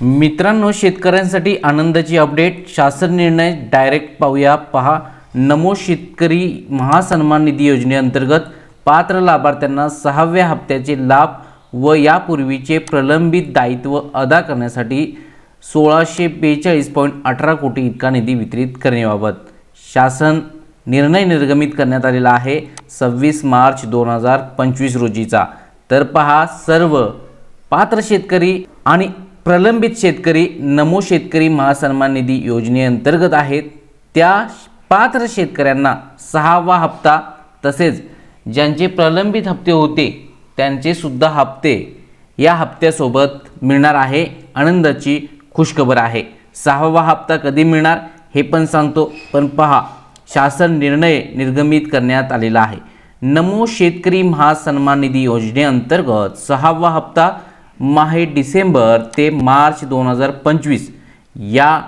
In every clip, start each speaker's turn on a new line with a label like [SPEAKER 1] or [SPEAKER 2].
[SPEAKER 1] मित्रांनो शेतकऱ्यांसाठी आनंदाची अपडेट. शासन निर्णय डायरेक्ट पाहूया. पहा नमो शेतकरी महासन्मान निधी योजनेअंतर्गत पात्र लाभार्थ्यांना सहाव्या हप्त्याचे लाभ व यापूर्वीचे प्रलंबित दायित्व अदा करण्यासाठी सोळाशे बेचाळीस पॉईंट अठरा कोटी इतका निधी वितरित करण्याबाबत शासन निर्णय निर्गमित करण्यात आलेला आहे. सव्वीस मार्च दोन हजार पंचवीस रोजीचा. तर पहा सर्व पात्र शेतकरी आणि प्रलंबित शेतकरी नमो शेतकरी महासन्मान निधी योजनेअंतर्गत आहेत. त्या पात्र शेतकऱ्यांना सहावा हप्ता तसेच ज्यांचे प्रलंबित हप्ते होते त्यांचे सुद्धा हप्ते या हप्त्यासोबत मिळणार आहे. आनंदाची खुशखबर आहे. सहावा हप्ता कधी मिळणार हे पण सांगतो पण पहा शासन निर्णय निर्गमित करण्यात आलेला आहे. नमो शेतकरी महासन्मान निधी योजनेअंतर्गत सहावा हप्ता माहे डिसेंबर ते मार्च दोन हजार पंचवीस या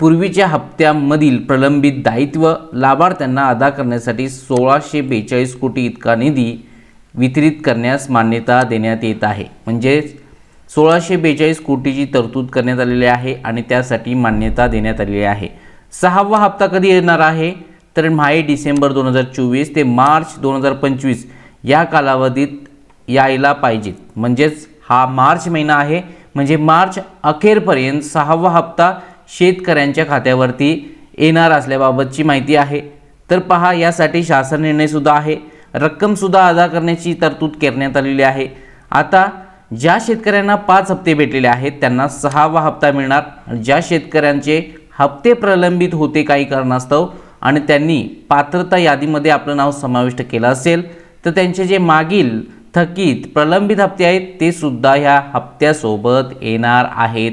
[SPEAKER 1] पूर्वीच्या हप्त्यामधील प्रलंबित दायित्व लाभार्थ्यांना अदा करण्यासाठी सोळाशे बेचाळीस कोटी इतका निधी वितरित करण्यास मान्यता देण्यात येत आहे. म्हणजेच सोळाशे बेचाळीस कोटीची तरतूद करण्यात आलेली आहे आणि त्यासाठी मान्यता देण्यात आलेली आहे. सहावा हप्ता कधी येणार आहे? तर माहे डिसेंबर दोन हजार चोवीस ते मार्च दोन हजार पंचवीस या कालावधीत यायला पाहिजेत. म्हणजेच हा मार्च महिना आहे. म्हणजे मार्च अखेरपर्यंत सहावा हप्ता शेतकऱ्यांच्या खात्यावरती येणार असल्याबाबतची माहिती आहे. तर पहा यासाठी शासन निर्णयसुद्धा आहे. रक्कमसुद्धा अदा करण्याची तरतूद करण्यात आलेली आहे. आता ज्या शेतकऱ्यांना पाच हप्ते भेटलेले आहेत त्यांना सहावा हप्ता मिळणार. ज्या शेतकऱ्यांचे हप्ते प्रलंबित होते काही कारणास्तव आणि त्यांनी पात्रता यादीमध्ये आपलं नाव समाविष्ट केलं असेल तर त्यांचे जे मागील थकीत प्रलंबित हप्ते आहेत ते सुद्धा ह्या हप्त्यासोबत येणार आहेत.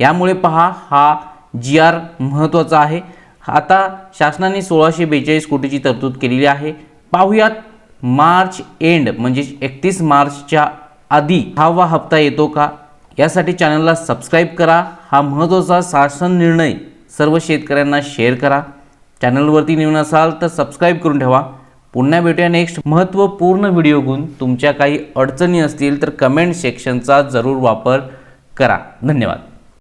[SPEAKER 1] यामुळे पहा हा जी आर महत्त्वाचा आहे. आता शासनाने सोळाशे बेचाळीस कोटीची तरतूद केलेली आहे. पाहुयात मार्च एंड म्हणजे एकतीस मार्चच्या आधी हवा हप्ता येतो का? यासाठी चॅनलला सबस्क्राईब करा. हा महत्त्वाचा शासन निर्णय सर्व शेतकऱ्यांना शेअर करा. चॅनलवरती नवीन असाल तर सबस्क्राईब करून ठेवा. पुन्हा भेटूया नेक्स्ट महत्त्वपूर्ण व्हिडिओ घेऊन तुमच्या काही अडचणी असतील तर कमेंट सेक्शनचा जरूर वापर करा. धन्यवाद.